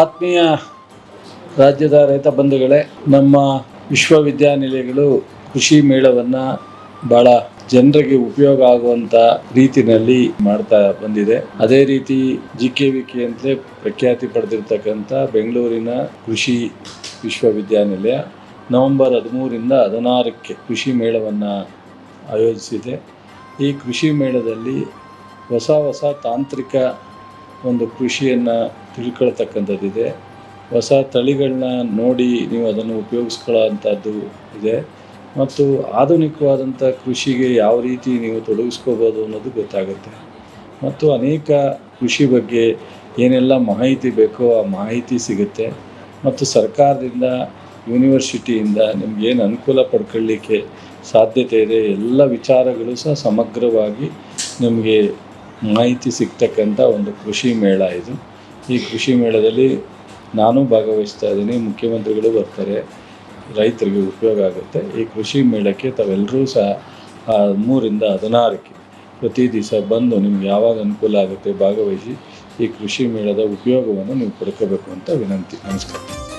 ಆತ್ಮೀಯ ರಾಜ್ಯದ ರೈತ ಬಂಧುಗಳೇ, ನಮ್ಮ ವಿಶ್ವವಿದ್ಯಾನಿಲಯಗಳು ಕೃಷಿ ಮೇಳವನ್ನು ಭಾಳ ಜನರಿಗೆ ಉಪಯೋಗ ಆಗುವಂಥ ರೀತಿಯಲ್ಲಿ ಮಾಡ್ತಾ ಬಂದಿದೆ. ಅದೇ ರೀತಿ ಜಿ ಕೆ ವಿ ಕೆ ಅಂತಲೇ ಪ್ರಖ್ಯಾತಿ ಪಡೆದಿರ್ತಕ್ಕಂಥ ಬೆಂಗಳೂರಿನ ಕೃಷಿ ವಿಶ್ವವಿದ್ಯಾನಿಲಯ ನವೆಂಬರ್ ಹದಿಮೂರಿಂದ ಹದಿನಾರಕ್ಕೆ ಕೃಷಿ ಮೇಳವನ್ನು ಆಯೋಜಿಸಿದೆ. ಈ ಕೃಷಿ ಮೇಳದಲ್ಲಿ ಹೊಸ ಹೊಸ ತಾಂತ್ರಿಕ ಒಂದು ಕೃಷಿಯನ್ನು ತಿಳ್ಕೊಳ್ತಕ್ಕಂಥದ್ದಿದೆ. ಹೊಸ ತಳಿಗಳನ್ನ ನೋಡಿ ನೀವು ಅದನ್ನು ಉಪಯೋಗಿಸ್ಕೊಳ್ಳೋ ಅಂಥದ್ದು ಇದೆ. ಮತ್ತು ಆಧುನಿಕವಾದಂಥ ಕೃಷಿಗೆ ಯಾವ ರೀತಿ ನೀವು ತೊಡಗಿಸ್ಕೋಬೋದು ಅನ್ನೋದು ಗೊತ್ತಾಗುತ್ತೆ. ಮತ್ತು ಅನೇಕ ಕೃಷಿ ಬಗ್ಗೆ ಏನೆಲ್ಲ ಮಾಹಿತಿ ಬೇಕೋ ಆ ಮಾಹಿತಿ ಸಿಗುತ್ತೆ. ಮತ್ತು ಸರ್ಕಾರದಿಂದ, ಯೂನಿವರ್ಸಿಟಿಯಿಂದ ನಿಮಗೇನು ಅನುಕೂಲ ಪಡ್ಕೊಳ್ಳಿಕ್ಕೆ ಸಾಧ್ಯತೆ ಇದೆ, ಎಲ್ಲ ವಿಚಾರಗಳು ಸಹ ಸಮಗ್ರವಾಗಿ ನಿಮಗೆ ಮಾಹಿತಿ ಸಿಗ್ತಕ್ಕಂಥ ಒಂದು ಕೃಷಿ ಮೇಳ ಇದು. ಈ ಕೃಷಿ ಮೇಳದಲ್ಲಿ ನಾನು ಭಾಗವಹಿಸ್ತಾ ಇದ್ದೀನಿ. ಮುಖ್ಯಮಂತ್ರಿಗಳು ಬರ್ತಾರೆ. ರೈತರಿಗೆ ಉಪಯೋಗ ಆಗುತ್ತೆ. ಈ ಕೃಷಿ ಮೇಳಕ್ಕೆ ತಾವೆಲ್ಲರೂ ಸಹ ಹದಿಮೂರಿಂದ ಹದಿನಾರಕ್ಕೆ ಪ್ರತಿ ದಿವಸ ಬಂದು ನಿಮ್ಗೆ ಯಾವಾಗ ಅನುಕೂಲ ಆಗುತ್ತೆ ಭಾಗವಹಿಸಿ ಈ ಕೃಷಿ ಮೇಳದ ಉಪಯೋಗವನ್ನು ನೀವು ಪಡ್ಕೋಬೇಕು ಅಂತ ವಿನಂತಿ. ನಮಸ್ಕಾರ.